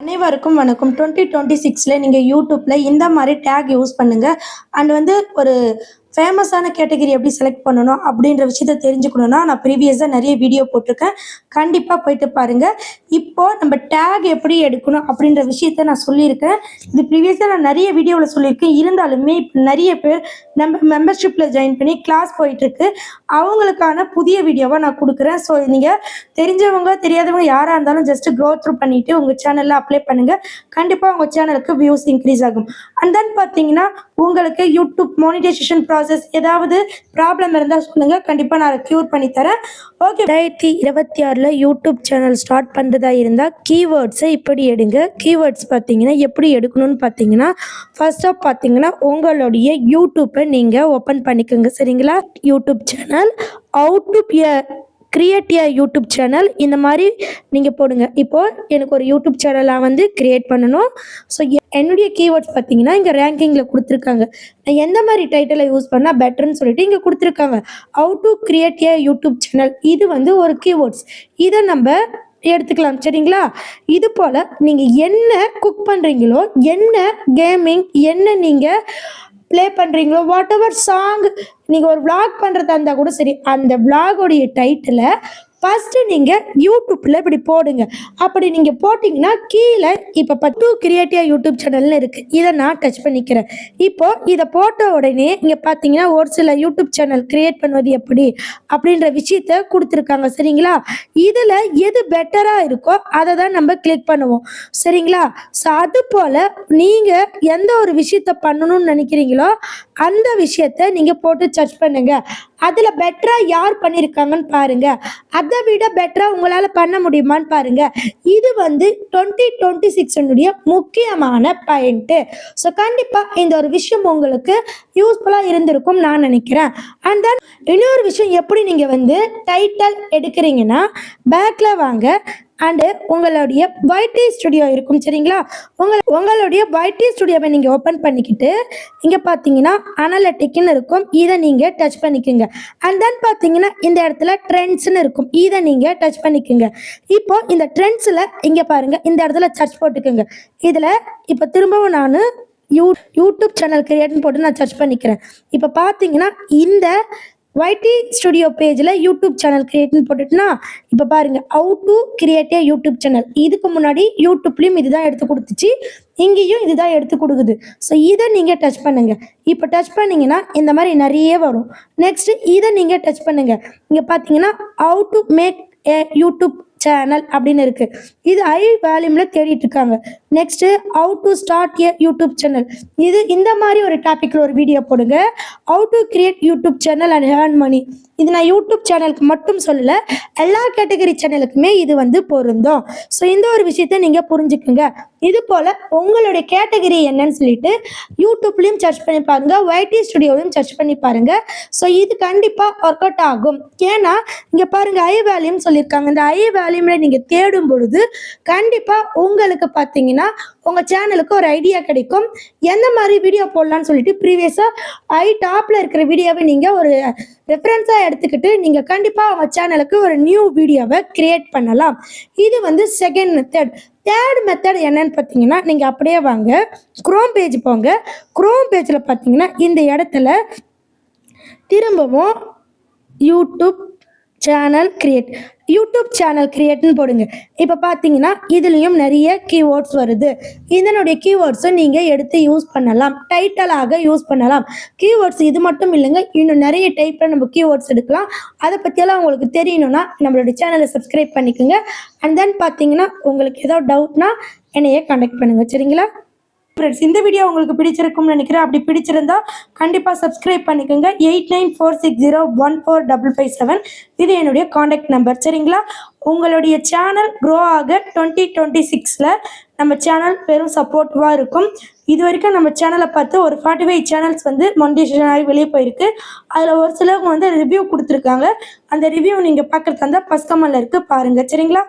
அனைவருக்கும் வணக்கம். Twenty twenty சிக்ஸில் நீங்கள் யூடியூப்பில் இந்த மாதிரி டேக் யூஸ் பண்ணுங்கள் அண்ட் வந்து ஒரு ஃபேமஸான கேட்டகரி எப்படி செலக்ட் பண்ணணும் அப்படின்ற விஷயத்த தெரிஞ்சுக்கணுன்னா நான் ப்ரீவியஸாக நிறைய வீடியோ போட்டிருக்கேன். கண்டிப்பாக போயிட்டு பாருங்கள் இப்போது நம்ம டேக் எப்படி எடுக்கணும் அப்படின்ற விஷயத்த நான் சொல்லியிருக்கேன். இது ப்ரீவியஸாக நான் நிறைய வீடியோவில் சொல்லியிருக்கேன். இருந்தாலுமே இப்போ நிறைய பேர் நம்ம மெம்பர்ஷிப்பில் ஜாயின் பண்ணி கிளாஸ் போயிட்டுருக்கு. அவங்களுக்கான புதிய வீடியோவாக நான் கொடுக்குறேன். ஸோ நீங்கள் தெரிஞ்சவங்க தெரியாதவங்க யாராக இருந்தாலும் ஜஸ்ட் க்ரோ த்ரூ பண்ணிவிட்டு உங்கள் சேனலில் அப்ளை பண்ணுங்கள் கண்டிப்பாக உங்கள் சேனலுக்கு வியூஸ் இன்க்ரீஸ் ஆகும். அண்ட் தென் பார்த்தீங்கன்னா உங்களுக்கு யூடியூப் மானிட்டைசேஷன் ப்ராசஸ் ஏதாவது ப்ராப்ளம் இருந்தால் சொல்லுங்கள் கண்டிப்பாக நான் அதை க்யூர் பண்ணி தரேன். ஓகே ரெண்டாயிரத்தி இருபத்தி ஆறில் யூடியூப் சேனல் ஸ்டார்ட் பண்ணுறதா இருந்தால் கீவேர்ட்ஸை இப்படி எடுங்க. கீவேர்ட்ஸ் பார்த்தீங்கன்னா எப்படி எடுக்கணும்னு பார்த்தீங்கன்னா ஃபர்ஸ்ட் ஆஃப் பார்த்தீங்கன்னா உங்களுடைய யூடியூப்பை நீங்கள் ஓப்பன் பண்ணிக்கோங்க. சரிங்களா? YouTube channel how to கிரியேட்டியா YouTube channel இந்த மாதிரி நீங்கள் போடுங்க. இப்போது எனக்கு ஒரு யூடியூப் சேனலாக வந்து கிரியேட் பண்ணணும். ஸோ என்னுடைய கீவேர்ட்ஸ் பார்த்தீங்கன்னா இங்கே ரேங்கிங்கில் கொடுத்துருக்காங்க. நான் எந்த மாதிரி டைட்டிலை யூஸ் பண்ணால் பெட்டர்னு சொல்லிட்டு இங்கே கொடுத்துருக்காங்க. How to create a YouTube channel இது வந்து ஒரு கீவேர்ட்ஸ் இதை நம்ம எடுத்துக்கலாம். சரிங்களா? இது போல் நீங்கள் என்ன குக் பண்ணுறீங்களோ என்ன கேமிங் என்ன நீங்கள் ப்ளே பண்ணுறீங்களோ வாட் எவர் சாங் நீங்கள் ஒரு விளாக் பண்ணுறதா இருந்தால் கூட சரி அந்த விளாகோடைய டைட்டிலை ஃபஸ்ட்டு நீங்கள் யூடியூப்பில் இப்படி போடுங்க. அப்படி நீங்கள் போட்டிங்கன்னா கீழே இப்போ பத்து கிரியேட்டிவ் யூடியூப் சேனல்னு இருக்குது இதை நான் டச் பண்ணிக்கிறேன். இப்போது இதை போட்ட உடனே இங்கே பார்த்தீங்கன்னா ஒரு சில யூடியூப் சேனல் கிரியேட் பண்ணுவது எப்படி? அப்படின்ற விஷயத்த கொடுத்துருக்காங்க. சரிங்களா? இதில் எது பெட்டராக இருக்கோ அதை தான் நம்ம கிளிக் பண்ணுவோம். சரிங்களா? ஸோ அது போல் நீங்கள் எந்த ஒரு விஷயத்த பண்ணணும்னு நினைக்கிறீங்களோ அந்த விஷயத்த நீங்கள் போட்டு சர்ச் பண்ணுங்கள் அதில் பெட்டராக யார் பண்ணியிருக்காங்கன்னு பாருங்க. அதை விட பெட்டராக உங்களால் பண்ண முடியுமான்னு பாருங்க. இது வந்து டுவெண்ட்டி டுவெண்ட்டி சிக்ஸனுடைய முக்கியமான பாயிண்ட்டு ஸோ கண்டிப்பாக இந்த ஒரு விஷயம் உங்களுக்கு யூஸ்ஃபுல்லாக இருந்திருக்கும் நான் நினைக்கிறேன். அண்ட் தென் இன்னொரு விஷயம் எப்படி நீங்கள் வந்து டைட்டில் எடுக்கிறீங்கன்னா பேக்கில் வாங்க. அண்டு உங்களுடைய வைட்டி ஸ்டுடியோ இருக்கும் சரிங்களா? உங்கள் உங்களுடைய வைட்டி ஸ்டுடியோவை நீங்கள் ஓப்பன் பண்ணிக்கிட்டு இங்கே பார்த்தீங்கன்னா அனலட்டிக்னு இருக்கும். இதை நீங்கள் டச் பண்ணிக்கோங்க. அண்ட் தென் பார்த்தீங்கன்னா இந்த இடத்துல ட்ரெண்ட்ஸ்னு இருக்கும். இதை நீங்கள் டச் பண்ணிக்கோங்க. இப்போ இந்த ட்ரெண்ட்ஸில் இங்கே பாருங்கள் இந்த இடத்துல சர்ச் போட்டுக்கோங்க. இதில் இப்போ திரும்பவும் நான் யூ யூடியூப் சேனல் கிரியேட்னு போட்டு நான் சர்ச் பண்ணிக்கிறேன். இப்போ பார்த்தீங்கன்னா இந்த ஒய்டி ஸ்டுடியோ பேஜில் யூடியூப் சேனல் கிரியேட்னு போட்டுட்டுனா இப்போ பாருங்கள் how to create a YouTube channel இதுக்கு முன்னாடி யூடியூப்லேயும் இதுதான் எடுத்து கொடுத்துச்சு. இங்கேயும் இதுதான் எடுத்து கொடுக்குது. ஸோ இதை நீங்கள் டச் பண்ணுங்கள் இப்போ டச் பண்ணீங்கன்னா இந்த மாதிரி நிறைய வரும். நெக்ஸ்ட் இதை நீங்கள் டச் பண்ணுங்கள் இங்கே பார்த்தீங்கன்னா how to make a YouTube channel அப்படின்னு இருக்குது இது ஐ வால்யூமில் தேடிட்டு இருக்காங்க. Next how to start a YouTube channel இது இந்த மாதிரி ஒரு டாபிக்ல ஒரு வீடியோ போடுங்க. How to create YouTube channel and earn money இது நான் யூடியூப் சேனலுக்கு மட்டும் சொல்லல எல்லா கேட்டகரி சேனலுக்குமே இது வந்து பொருந்தும். ஸோ இந்த ஒரு விஷயத்த நீங்க புரிஞ்சுக்குங்க. இது போல உங்களுடைய கேட்டகரி என்னன்னு சொல்லிட்டு யூடியூப்லயும் சர்ச் பண்ணி பாருங்க ஒய்டி ஸ்டுடியோலையும் சர்ச் பண்ணி பாருங்க. ஸோ இது கண்டிப்பா ஒர்க் அவுட் ஆகும். ஏன்னா இங்க பாருங்க ஐ வேல்யூன்னு சொல்லியிருக்காங்க. இந்த ஐ வேல்யூமே நீங்க தேடும் பொழுது கண்டிப்பா உங்களுக்கு பார்த்தீங்கன்னா உங்க சேனலுக்கு ஒரு ஐடியா கிடைக்கும். எந்த மாதிரி வீடியோ போடலாம்னு சொல்லிட்டு ப்ரீவியஸாக ஐ டாப்ல இருக்கிற வீடியோவை நீங்கள் ஒரு ரெஃபரன்ஸாக எடுத்துக்கிட்டு நீங்கள் கண்டிப்பாக உங்கள் சேனலுக்கு ஒரு நியூ வீடியோவை கிரியேட் பண்ணலாம். இது வந்து செகண்ட் மெத்தட் தேர்ட் மெத்தட் என்னன்னு பார்த்தீங்கன்னா நீங்கள் அப்படியே வாங்க. குரோம் பேஜ் போங்க. குரோம் பேஜில் பார்த்தீங்கன்னா இந்த இடத்துல திரும்பவும் YouTube channel create YouTube channel கிரியேட்னு போடுங்க. இப்போ பார்த்தீங்கன்னா இதுலேயும் நிறைய கீவேர்ட்ஸ் வருது. இதனுடைய கீவேர்ட்ஸை நீங்கள் எடுத்து யூஸ் பண்ணலாம். டைட்டலாக யூஸ் பண்ணலாம். கீவேர்ட்ஸ் இது மட்டும் இல்லைங்க இன்னும் நிறைய டைப்பில் நம்ம கீவேர்ட்ஸ் எடுக்கலாம். அதை பற்றியெல்லாம் உங்களுக்கு தெரியணும்னா நம்மளுடைய சேனலை சப்ஸ்கிரைப் பண்ணிக்கோங்க. அண்ட் தென் பார்த்தீங்கன்னா உங்களுக்கு ஏதோ டவுட்னா என்னையே கண்டக்ட் பண்ணுங்கள் சரிங்களா? ஃப்ரெண்ட்ஸ் இந்த வீடியோ உங்களுக்கு பிடிச்சிருக்கும்னு நினைக்கிறேன். அப்படி பிடிச்சிருந்தா கண்டிப்பாக சப்ஸ்கிரைப் பண்ணிக்கோங்க. Eight nine four six zero one four double five seven இது என்னுடைய காண்டாக்ட் நம்பர் சரிங்களா? உங்களுடைய சேனல் க்ரோ ஆக டுவெண்ட்டி டுவெண்ட்டி சிக்ஸில் நம்ம சேனல் பெரும் சப்போர்ட்டிவாக இருக்கும். இது வரைக்கும் நம்ம சேனலை பார்த்து ஒரு ஃபார்ட்டி ஃபைவ் சேனல்ஸ் வந்து மொனிடைசேஷன் ஆகி வெளியே போயிருக்கு. அதில் ஒரு சிலவங்க வந்து ரிவ்யூ கொடுத்துருக்காங்க. அந்த ரிவ்யூ நீங்கள் பார்க்குறது இருந்தால் ஃபஸ்ட் கமெண்டில் இருக்குது பாருங்கள் சரிங்களா?